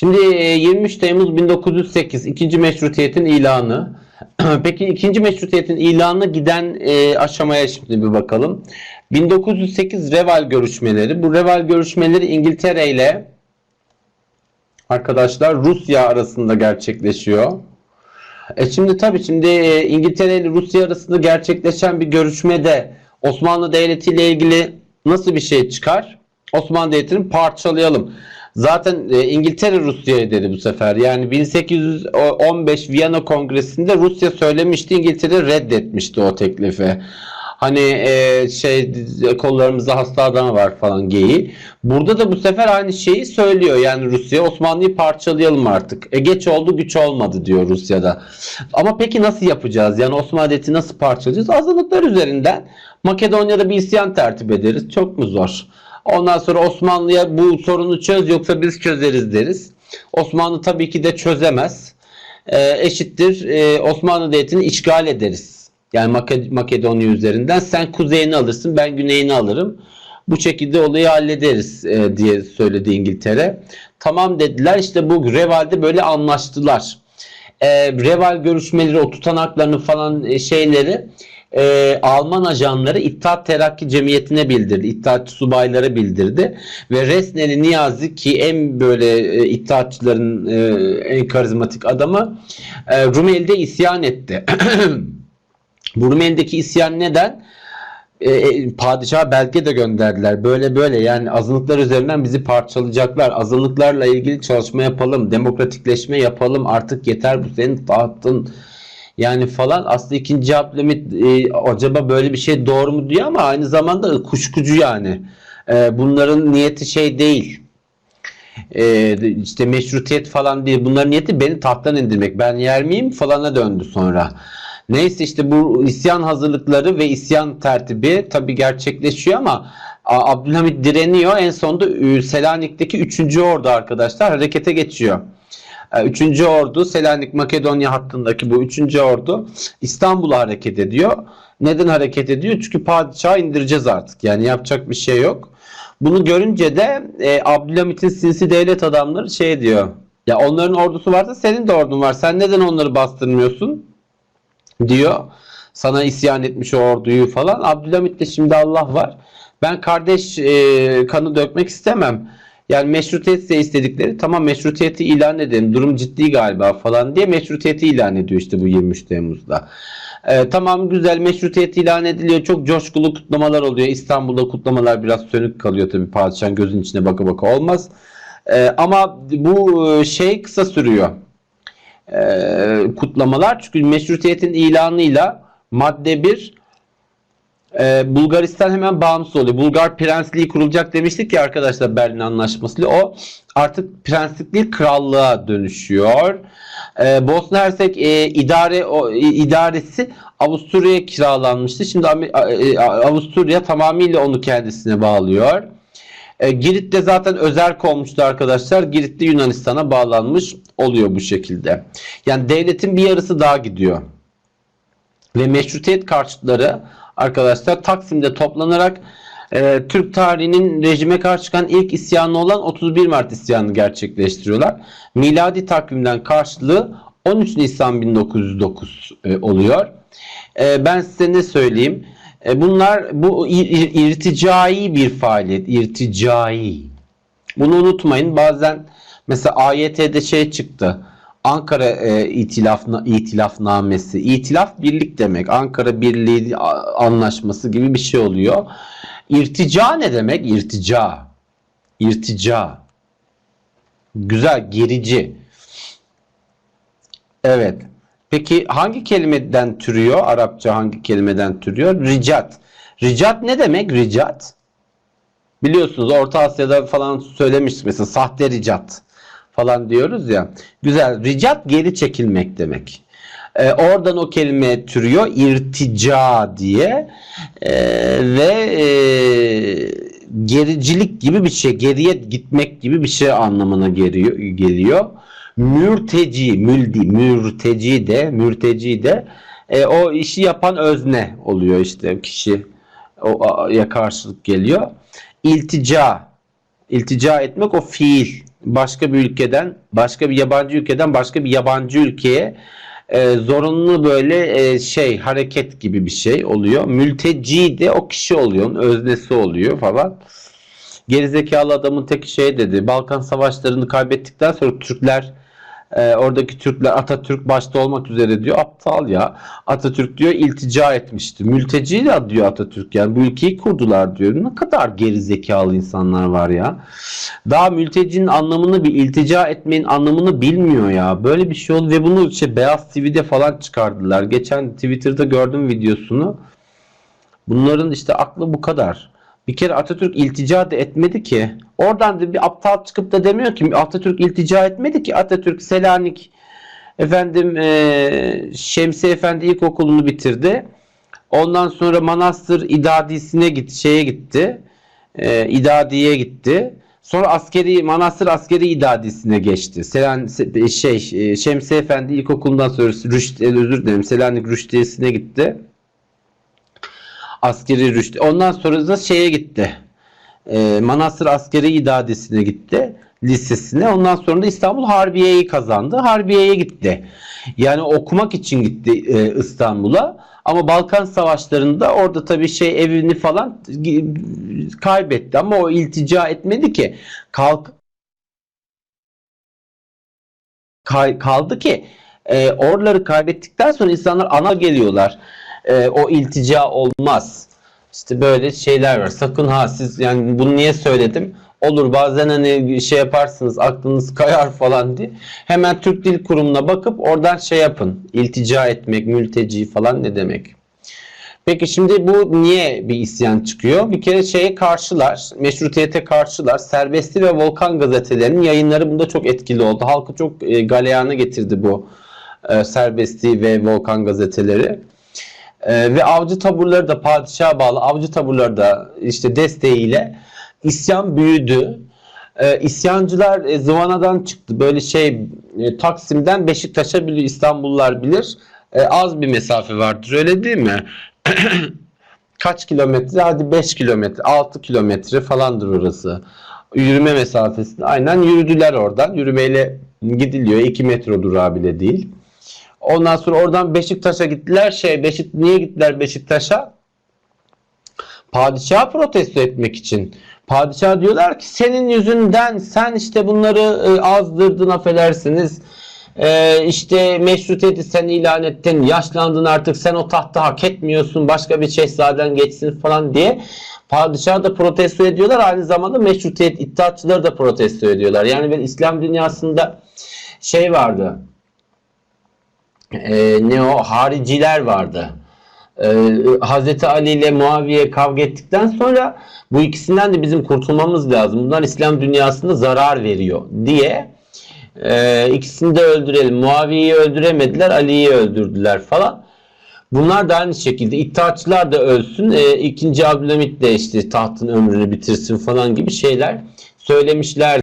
Şimdi e, 23 Temmuz 1908 ikinci meşrutiyetin ilanı. Peki ikinci meşrutiyetin ilanına giden e, aşamaya şimdi bir bakalım. 1908 Reval görüşmeleri. Bu Reval görüşmeleri İngiltere ile arkadaşlar Rusya arasında gerçekleşiyor. E şimdi tabii şimdi e, İngiltere ile Rusya arasında gerçekleşen bir görüşmede Osmanlı Devleti ile ilgili nasıl bir şey çıkar? Osmanlı Devleti'ni parçalayalım. Zaten e, İngiltere Rusya'ya dedi bu sefer. Yani 1815 Viyana Kongresi'nde Rusya söylemişti, İngiltere reddetmişti o teklifi. Hani e, şey kollarımızda hasta adam var falan geyi. Burada da bu sefer aynı şeyi söylüyor. Yani Rusya Osmanlı'yı parçalayalım artık. E geç oldu güç olmadı diyor Rusya'da. Ama peki nasıl yapacağız? Yani Osmanlı Devleti nasıl parçalayacağız? Azınlıklar üzerinden Makedonya'da bir isyan tertip ederiz. Çok mu zor? Ondan sonra Osmanlı'ya bu sorunu çöz yoksa biz çözeriz deriz. Osmanlı tabii ki de çözemez. E, eşittir e, Osmanlı Devleti'ni işgal ederiz. Yani Make- Makedonya üzerinden sen kuzeyini alırsın ben güneyini alırım. Bu şekilde olayı hallederiz e, diye söyledi İngiltere. Tamam dediler işte bu Reval'de böyle anlaştılar. E, Reval görüşmeleri o tutanaklarını falan e, şeyleri e, Alman ajanları İttihat Terakki Cemiyeti'ne bildirdi. İttihatçı subaylara bildirdi. Ve Resneli Niyazi ki en böyle e, İttihatçıların e, en karizmatik adamı e, Rumeli'de isyan etti. Bu Rumeli'deki isyan neden? E, e, padişaha belge de gönderdiler. Böyle böyle yani azınlıklar üzerinden bizi parçalayacaklar. Azınlıklarla ilgili çalışma yapalım. Demokratikleşme yapalım. Artık yeter bu senin tahtın. Yani falan aslında ikinci Abdülhamit e, acaba böyle bir şey doğru mu diyor ama aynı zamanda kuşkucu yani. E, bunların niyeti şey değil. E, işte meşrutiyet falan değil. Bunların niyeti beni tahttan indirmek. Ben yer miyim falana döndü sonra. Neyse işte bu isyan hazırlıkları ve isyan tertibi tabi gerçekleşiyor ama Abdülhamit direniyor. En sonunda Ü- Selanik'teki 3. ordu arkadaşlar harekete geçiyor. 3. ordu Selanik Makedonya hattındaki bu 3. ordu İstanbul'a hareket ediyor. Neden hareket ediyor? Çünkü padişahı indireceğiz artık. Yani yapacak bir şey yok. Bunu görünce de e, Abdülhamit'in sinsi devlet adamları şey diyor. Ya onların ordusu varsa senin de ordun var. Sen neden onları bastırmıyorsun? diyor. Sana isyan etmiş o orduyu falan. Abdülhamit de şimdi Allah var. Ben kardeş e, kanı dökmek istemem. Yani meşrutiyet de istedikleri tamam meşrutiyeti ilan edelim. Durum ciddi galiba falan diye meşrutiyeti ilan ediyor işte bu 23 Temmuz'da. E, tamam güzel meşrutiyet ilan ediliyor. Çok coşkulu kutlamalar oluyor. İstanbul'da kutlamalar biraz sönük kalıyor tabii. Padişahın gözün içine baka baka olmaz. E, ama bu e, şey kısa sürüyor e, kutlamalar. Çünkü meşrutiyetin ilanıyla madde 1 e, Bulgaristan hemen bağımsız oluyor. Bulgar prensliği kurulacak demiştik ya arkadaşlar Berlin Anlaşması'yla. O artık prenslik değil krallığa dönüşüyor. E, Bosna Hersek e, idare o, i- idaresi Avusturya'ya kiralanmıştı. Şimdi e, Avusturya tamamıyla onu kendisine bağlıyor. E, Girit de zaten özerk olmuştu arkadaşlar. Girit de Yunanistan'a bağlanmış oluyor bu şekilde. Yani devletin bir yarısı daha gidiyor. Ve meşrutiyet karşıtları arkadaşlar Taksim'de toplanarak e, Türk tarihinin rejime karşı çıkan ilk isyanı olan 31 Mart isyanını gerçekleştiriyorlar. Miladi takvimden karşılığı 13 Nisan 1909 e, oluyor. E, ben size ne söyleyeyim? E, bunlar bu ir- ir- irticai bir faaliyet. irticai. Bunu unutmayın. Bazen mesela AYT'de şey çıktı. Ankara e, itilaf itilafnamesi. İtilaf birlik demek. Ankara Birliği anlaşması gibi bir şey oluyor. İrtica ne demek? İrtica. İrtica. Güzel, gerici. Evet. Peki hangi kelimeden türüyor? Arapça hangi kelimeden türüyor? Ricat. Ricat ne demek? Ricat. Biliyorsunuz Orta Asya'da falan söylemiştik mesela sahte ricat falan diyoruz ya. Güzel. Ricat geri çekilmek demek. Ee, oradan o kelime türüyor. irtica diye. Ee, ve e, gericilik gibi bir şey. Geriye gitmek gibi bir şey anlamına geliyor. geliyor. Mürteci, müldi, mürteci de, mürteci de e, o işi yapan özne oluyor işte kişi o ya karşılık geliyor. İltica, iltica etmek o fiil başka bir ülkeden, başka bir yabancı ülkeden başka bir yabancı ülkeye e, zorunlu böyle e, şey hareket gibi bir şey oluyor. Mülteci de o kişi oluyor, öznesi oluyor falan. Gerizekalı adamın tek şey dedi. Balkan savaşlarını kaybettikten sonra Türkler e, oradaki Türkler Atatürk başta olmak üzere diyor. Aptal ya. Atatürk diyor iltica etmişti. Mülteci de diyor Atatürk yani bu ülkeyi kurdular diyor. Ne kadar gerizekalı insanlar var ya. Daha mültecinin anlamını bir iltica etmenin anlamını bilmiyor ya. Böyle bir şey oldu ve bunu şey Beyaz TV'de falan çıkardılar. Geçen Twitter'da gördüm videosunu. Bunların işte aklı bu kadar. Bir kere Atatürk iltica da etmedi ki. Oradan da bir aptal çıkıp da demiyor ki Atatürk iltica etmedi ki. Atatürk Selanik efendim e, Şemsi Efendi İlkokulu'nu bitirdi. Ondan sonra Manastır İdadisi'ne gitti, şeye gitti. E, İdadi'ye gitti. Sonra askeri Manastır askeri idadisine geçti. Selen şey e, Şemsi Efendi İlkokulu'ndan sonra Rüşt, özür dilerim Selanik Rüştiyesi'ne gitti askeri rüştü. Ondan sonra da şeye gitti. E, Manastır Askeri İdadesi'ne gitti. Lisesine. Ondan sonra da İstanbul Harbiye'yi kazandı. Harbiye'ye gitti. Yani okumak için gitti e, İstanbul'a. Ama Balkan Savaşları'nda orada tabii şey evini falan kaybetti. Ama o iltica etmedi ki. Kalk kaldı ki e, oraları kaybettikten sonra insanlar ana geliyorlar e, o iltica olmaz. İşte böyle şeyler var. Sakın ha siz yani bunu niye söyledim? Olur bazen hani şey yaparsınız aklınız kayar falan diye. Hemen Türk Dil Kurumu'na bakıp oradan şey yapın. İltica etmek, mülteci falan ne demek? Peki şimdi bu niye bir isyan çıkıyor? Bir kere şeye karşılar, meşrutiyete karşılar. Serbesti ve Volkan gazetelerinin yayınları bunda çok etkili oldu. Halkı çok e, galeyana getirdi bu e, serbesti ve Volkan gazeteleri. Ee, ve avcı taburları da padişaha bağlı avcı taburları da işte desteğiyle isyan büyüdü. Ee, isyancılar e, Zıvana'dan çıktı. Böyle şey e, Taksim'den Beşiktaş'a bilir İstanbullular bilir. E, az bir mesafe vardır öyle değil mi? Kaç kilometre? Hadi 5 kilometre, 6 kilometre falandır orası. Yürüme mesafesinde aynen yürüdüler oradan. Yürümeyle gidiliyor. 2 metro durağı bile değil. Ondan sonra oradan Beşiktaş'a gittiler. Şey Beşik niye gittiler Beşiktaş'a? Padişahı protesto etmek için. Padişah diyorlar ki senin yüzünden sen işte bunları e, azdırdın affedersiniz. E, işte meşrutiyeti sen ilan ettin. Yaşlandın artık sen o tahta hak etmiyorsun. Başka bir şehzaden geçsin falan diye. Padişahı da protesto ediyorlar. Aynı zamanda meşrutiyet iddiatçıları da protesto ediyorlar. Yani ben İslam dünyasında şey vardı e, ne o hariciler vardı. E, Hazreti Ali ile Muaviye kavga ettikten sonra bu ikisinden de bizim kurtulmamız lazım. Bunlar İslam dünyasında zarar veriyor diye e, ikisini de öldürelim. Muaviye'yi öldüremediler, Ali'yi öldürdüler falan. Bunlar da aynı şekilde iddiaçılar da ölsün. E, ikinci Abdülhamit de işte tahtın ömrünü bitirsin falan gibi şeyler söylemişlerdi.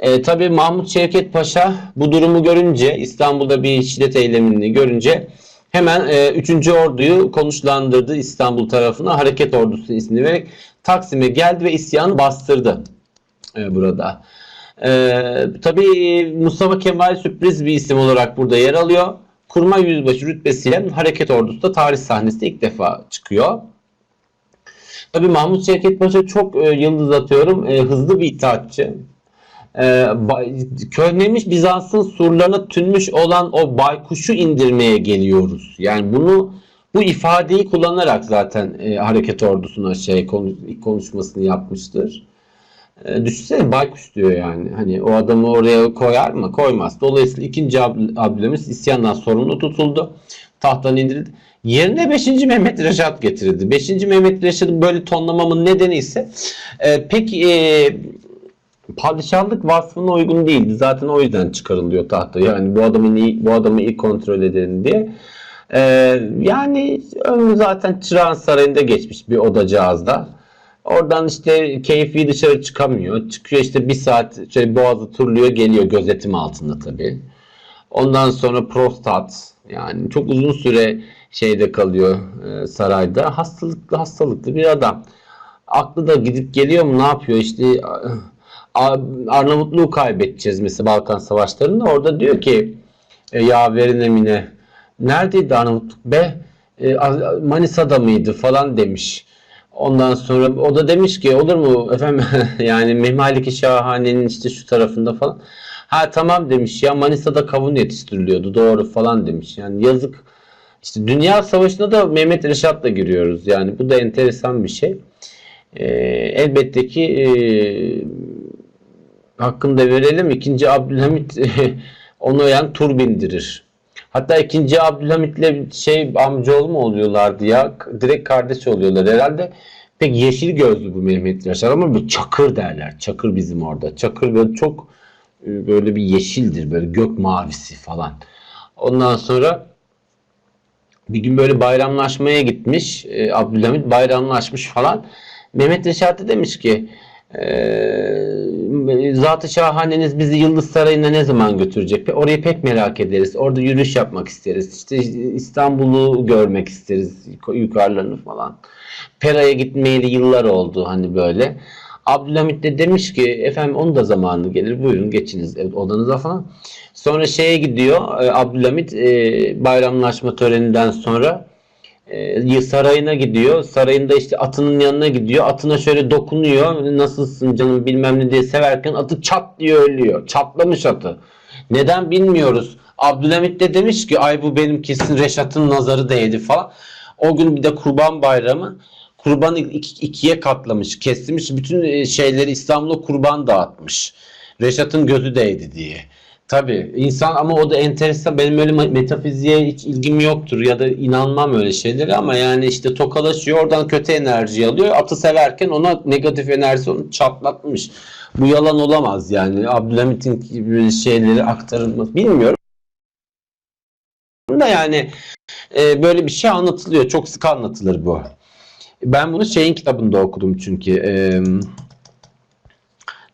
E, tabii Mahmut Şevket Paşa bu durumu görünce İstanbul'da bir şiddet eylemini görünce hemen e, 3. orduyu konuşlandırdı İstanbul tarafına hareket ordusu ismini vererek Taksim'e geldi ve isyanı bastırdı e, burada. E, tabii Mustafa Kemal sürpriz bir isim olarak burada yer alıyor. Kurma yüzbaşı rütbesiyle hareket ordusu da tarih sahnesinde ilk defa çıkıyor. Tabii Mahmut Şevket Paşa çok e, yıldız atıyorum. E, hızlı bir itaatçı e, köllemiş Bizans'ın surlarına tünmüş olan o baykuşu indirmeye geliyoruz. Yani bunu bu ifadeyi kullanarak zaten e, hareket ordusuna şey konuş, konuşmasını yapmıştır. E, düşünsene baykuş diyor yani. Hani o adamı oraya koyar mı? Koymaz. Dolayısıyla ikinci Abdülhamit isyandan sorumlu tutuldu. Tahttan indirildi. Yerine 5. Mehmet Reşat getirildi. 5. Mehmet Reşat'ın böyle tonlamamın nedeni ise e, pek e, padişahlık vasfına uygun değildi. Zaten o yüzden çıkarılıyor tahta. Yani bu adamın iyi, bu adamı iyi kontrol edelim diye. Ee, yani ömrü zaten Çırağan Sarayı'nda geçmiş bir odacağızda. Oradan işte keyfi dışarı çıkamıyor. Çıkıyor işte bir saat şöyle boğazı turluyor geliyor gözetim altında tabii. Ondan sonra prostat yani çok uzun süre şeyde kalıyor e, sarayda. Hastalıklı hastalıklı bir adam. aklı da gidip geliyor mu ne yapıyor işte A- Arnavutluğu kaybedeceğiz mesela Balkan Savaşları'nda orada diyor ki e, ya verin emine neredeydi Arnavutluk be E, Manisa'da mıydı falan demiş. Ondan sonra o da demiş ki olur mu efendim yani Memalik-i Şahane'nin işte şu tarafında falan. Ha tamam demiş ya Manisa'da kavun yetiştiriliyordu doğru falan demiş. Yani yazık işte Dünya Savaşı'na da Mehmet Reşat'la giriyoruz yani bu da enteresan bir şey. Ee, elbette ki e, hakkını da verelim. İkinci Abdülhamit onu yani tur bindirir. Hatta ikinci Abdülhamit'le şey amcaoğlu mu oluyorlardı ya? Direkt kardeş oluyorlar herhalde. Pek yeşil gözlü bu Mehmet Yaşar ama bir çakır derler. Çakır bizim orada. Çakır böyle çok e, böyle bir yeşildir. Böyle gök mavisi falan. Ondan sonra bir gün böyle bayramlaşmaya gitmiş. E, Abdülhamit bayramlaşmış falan. Mehmet Reşat demiş ki e, Zat-ı Şahaneniz bizi Yıldız Sarayı'na ne zaman götürecek? Orayı pek merak ederiz. Orada yürüyüş yapmak isteriz. İşte İstanbul'u görmek isteriz. yuk- Yukarılarını falan. Pera'ya gitmeyeli yıllar oldu hani böyle. Abdülhamit de demiş ki efendim onun da zamanı gelir. Buyurun geçiniz odanıza falan. Sonra şeye gidiyor. e, Abdülhamit e, bayramlaşma töreninden sonra e, sarayına gidiyor. Sarayında işte atının yanına gidiyor. Atına şöyle dokunuyor. Nasılsın canım bilmem ne diye severken atı çat diye ölüyor. Çatlamış atı. Neden bilmiyoruz. Abdülhamit de demiş ki ay bu benim kesin Reşat'ın nazarı değdi falan. O gün bir de kurban bayramı. Kurbanı iki- ikiye katlamış, kesmiş. Bütün e, şeyleri İstanbul'a kurban dağıtmış. Reşat'ın gözü değdi diye. Tabii insan ama o da enteresan. Benim öyle me- metafiziğe hiç ilgim yoktur ya da inanmam öyle şeylere ama yani işte tokalaşıyor oradan kötü enerji alıyor. Atı severken ona negatif enerji onu çatlatmış. Bu yalan olamaz yani. Abdülhamit'in gibi şeyleri aktarılması bilmiyorum. Da yani e, böyle bir şey anlatılıyor. Çok sık anlatılır bu. Ben bunu şeyin kitabında okudum çünkü. E,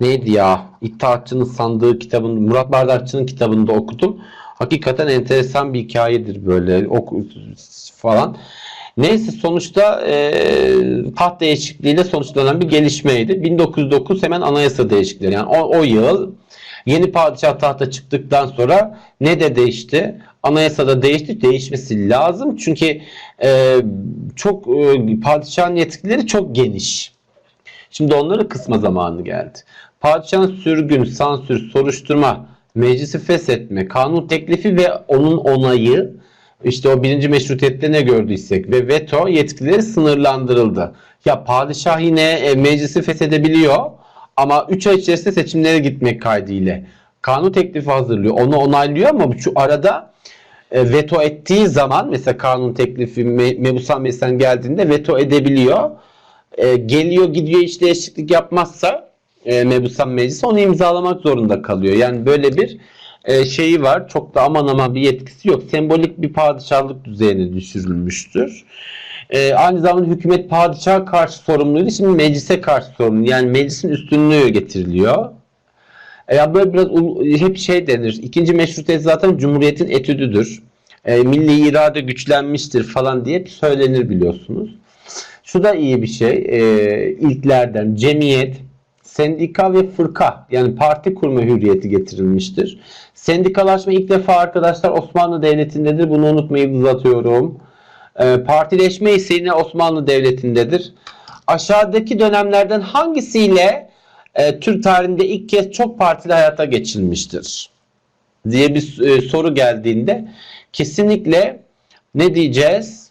neydi ya? İttihatçının sandığı kitabında, Murat Bardakçı'nın kitabında okudum. Hakikaten enteresan bir hikayedir böyle oku, falan. Neyse sonuçta e, taht değişikliğiyle sonuçlanan bir gelişmeydi. 1909 hemen anayasa değişikliği. Yani o, o yıl yeni padişah tahta çıktıktan sonra ne de değişti? Anayasada değişti. Değişmesi lazım. Çünkü e, çok e, padişahın yetkileri çok geniş. Şimdi onları kısma zamanı geldi. Padişahın sürgün, sansür, soruşturma, meclisi feshetme, kanun teklifi ve onun onayı işte o birinci meşrutiyette ne gördüysek ve veto yetkileri sınırlandırıldı. Ya padişah yine e, meclisi feshedebiliyor ama 3 ay içerisinde seçimlere gitmek kaydıyla kanun teklifi hazırlıyor. Onu onaylıyor ama şu arada e, veto ettiği zaman mesela kanun teklifi me, mebusan meclisten geldiğinde veto edebiliyor. E, geliyor gidiyor hiç değişiklik yapmazsa e, mebusan meclisi onu imzalamak zorunda kalıyor. Yani böyle bir e, şeyi var. Çok da aman aman bir yetkisi yok. Sembolik bir padişahlık düzeyine düşürülmüştür. E, aynı zamanda hükümet padişaha karşı sorumluydu. Şimdi meclise karşı sorumlu. Yani meclisin üstünlüğü getiriliyor. E, ya böyle biraz hep şey denir. İkinci meşrutiyet zaten cumhuriyetin etüdüdür. E, milli irade güçlenmiştir falan diye söylenir biliyorsunuz. Şu da iyi bir şey. E, ilklerden cemiyet, sendika ve fırka yani parti kurma hürriyeti getirilmiştir. Sendikalaşma ilk defa arkadaşlar Osmanlı Devleti'ndedir. Bunu unutmayı uzatıyorum. E, partileşme ise yine Osmanlı Devleti'ndedir. Aşağıdaki dönemlerden hangisiyle e, Türk tarihinde ilk kez çok partili hayata geçilmiştir? diye bir e, soru geldiğinde kesinlikle ne diyeceğiz?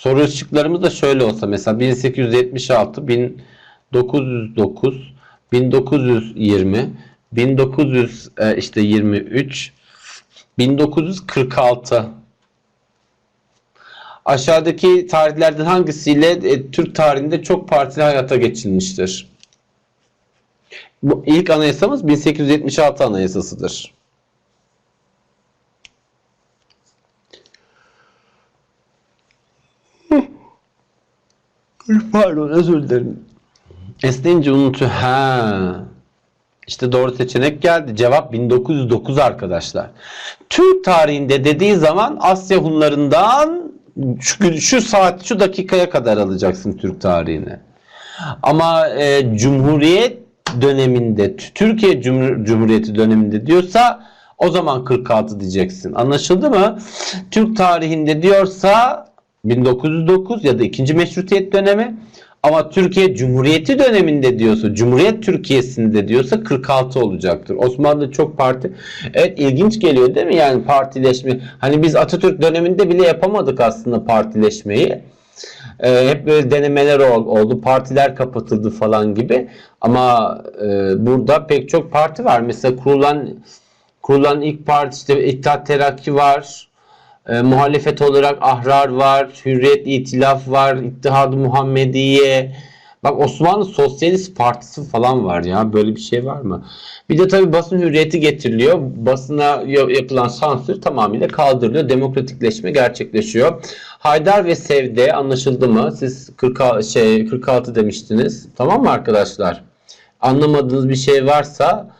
Soru şıklarımız da şöyle olsa mesela 1876, 1909, 1920, 1900 e, işte 23, 1946. Aşağıdaki tarihlerden hangisiyle e, Türk tarihinde çok partili hayata geçilmiştir? Bu ilk anayasamız 1876 anayasasıdır. Pardon özür dilerim. Esneyince unutuyor. Ha. İşte doğru seçenek geldi. Cevap 1909 arkadaşlar. Türk tarihinde dediği zaman Asya Hunlarından şu, şu saat, şu dakikaya kadar alacaksın Türk tarihini. Ama e, Cumhuriyet döneminde, Türkiye Cumhur- Cumhuriyeti döneminde diyorsa o zaman 46 diyeceksin. Anlaşıldı mı? Türk tarihinde diyorsa 1909 ya da 2. Meşrutiyet dönemi ama Türkiye Cumhuriyeti döneminde diyorsa, Cumhuriyet Türkiye'sinde diyorsa 46 olacaktır. Osmanlı'da çok parti. Evet ilginç geliyor değil mi? Yani partileşme. Hani biz Atatürk döneminde bile yapamadık aslında partileşmeyi. Ee, hep böyle denemeler ol- oldu. Partiler kapatıldı falan gibi. Ama e, burada pek çok parti var. Mesela kurulan kurulan ilk parti işte İttihat Terakki var. E, muhalefet olarak Ahrar var, Hürriyet İtilaf var, İttihad-ı Muhammediye. Bak Osmanlı Sosyalist Partisi falan var ya. Böyle bir şey var mı? Bir de tabii basın hürriyeti getiriliyor. Basına ya- yapılan sansür tamamıyla kaldırılıyor. Demokratikleşme gerçekleşiyor. Haydar ve Sevde anlaşıldı mı? Siz 40, şey 46 demiştiniz. Tamam mı arkadaşlar? Anlamadığınız bir şey varsa